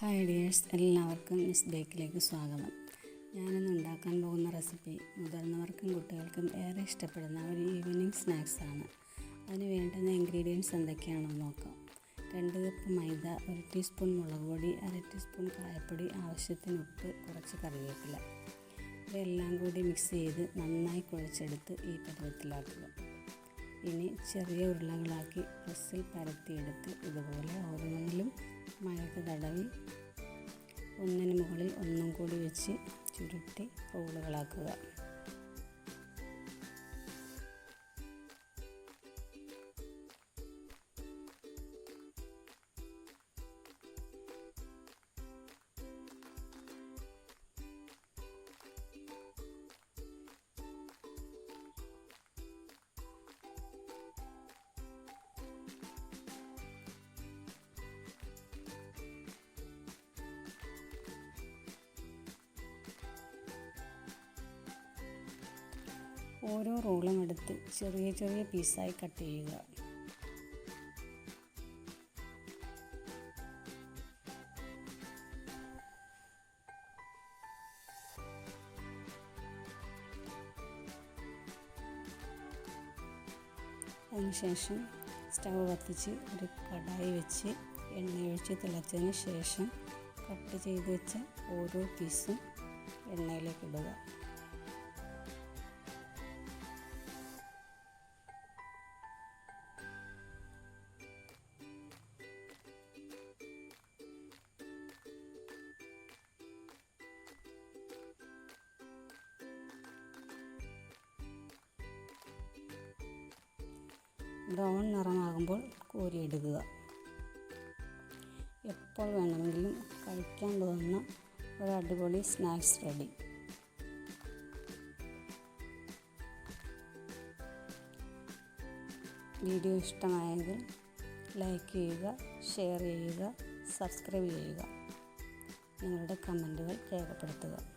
Hi dears എല്ലാവർക്കും miss ബേക്കിലേക്ക് സ്വാഗതം. ഞാനിന്ന് ഉണ്ടാക്കാൻ പോകുന്ന റെസിപ്പി മുതിർന്നവർക്കും കുട്ടികൾക്കും ഏറെ ഇഷ്ടപ്പെടുന്ന ഒരു ഈവനിങ് സ്നാക്സാണ് അതിന് വേണ്ടുന്ന ഇൻഗ്രീഡിയൻസ് എന്തൊക്കെയാണെന്ന് നോക്കാം. രണ്ട് കപ്പ് മൈദ ഒരു ടീസ്പൂൺ മുളക് പൊടി അര ടീസ്പൂൺ കായപ്പൊടി ആവശ്യത്തിന് ഉപ്പ് കുറച്ച് കറിവേപ്പില. ഇതെല്ലാം കൂടി മിക്സ് ചെയ്ത് നന്നായി കുഴച്ചെടുത്ത് ഈ പരുവത്തിലാക്കുക ഇനി ചെറിയ ഉരുളകളാക്കി പ്രസ്സിൽ പരത്തിയെടുത്ത് ഇതുപോലെ ഓരോന്നിലും മഴയ്ക്ക് തടവി ഒന്നിന് മുകളിൽ ഒന്നും കൂടി വെച്ച് ചുരുട്ടി റോളുകളാക്കുക ഓരോ റോളും എടുത്ത് ചെറിയ ചെറിയ പീസായി കട്ട് ചെയ്യുക. അതിനുശേഷം സ്റ്റവ് കത്തിച്ച് ഒരു കടായി വെച്ച് എണ്ണയൊഴിച്ച് തിളച്ചതിന് ശേഷം കട്ട് ചെയ്ത് വെച്ച ഓരോ പീസും എണ്ണയിലേക്ക് ഇടുക. ബ്രൗൺ നിറമാകുമ്പോൾ കോരിയെടുക്കുക. എപ്പോൾ വേണമെങ്കിലും കഴിക്കാൻ തോന്നുന്ന ഒരു അടിപൊളി സ്നാക്സ് റെഡി. വീഡിയോ ഇഷ്ടമായെങ്കിൽ ലൈക്ക് ചെയ്യുക ഷെയർ ചെയ്യുക സബ്സ്ക്രൈബ് ചെയ്യുക. നിങ്ങളുടെ കമന്റുകൾ രേഖപ്പെടുത്തുക.